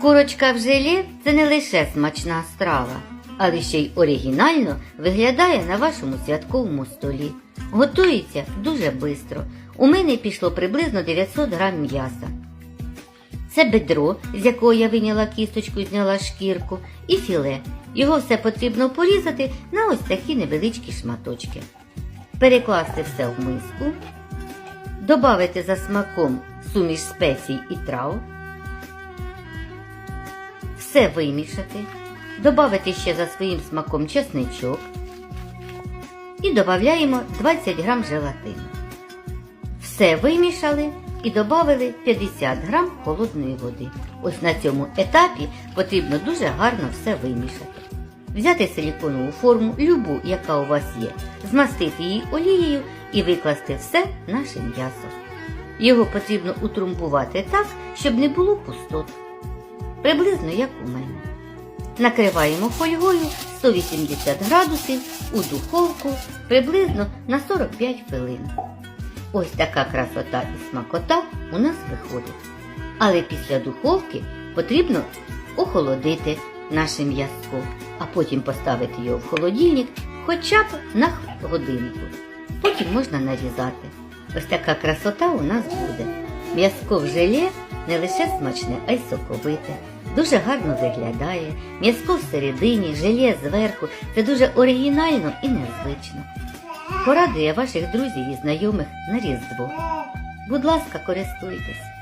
Курочка в желе – це не лише смачна страва, але ще й оригінально виглядає на вашому святковому столі. Готується дуже швидко. У мене пішло приблизно 900 грам м'яса. Це бедро, з якого я виняла кісточку і зняла шкірку, і філе. Його все потрібно порізати на ось такі невеличкі шматочки. Перекласти все в миску, додати за смаком суміш спецій і трав, все вимішати, додати ще за своїм смаком чесничок і додаємо 20 грам желатину. Все вимішали і додали 50 грам холодної води. Ось на цьому етапі потрібно дуже гарно все вимішати. Взяти силіконову форму, любу, яка у вас є, змастити її олією і викласти все наше м'ясо. Його потрібно утрамбувати так, щоб не було пустот. Приблизно як у мене. Накриваємо фольгою 180 градусів у духовку приблизно на 45 хвилин. Ось така красота і смакота у нас виходить. Але після духовки потрібно охолодити наше м'язко, а потім поставити його в холодильник хоча б на годинку. Потім можна нарізати. Ось така красота у нас буде. М'язко в желе не лише смачне, а й соковите. Дуже гарно виглядає. М'язко всередині, желе зверху. Це дуже оригінально і незвично. Порадує ваших друзів і знайомих на Різдво. Будь ласка, користуйтесь.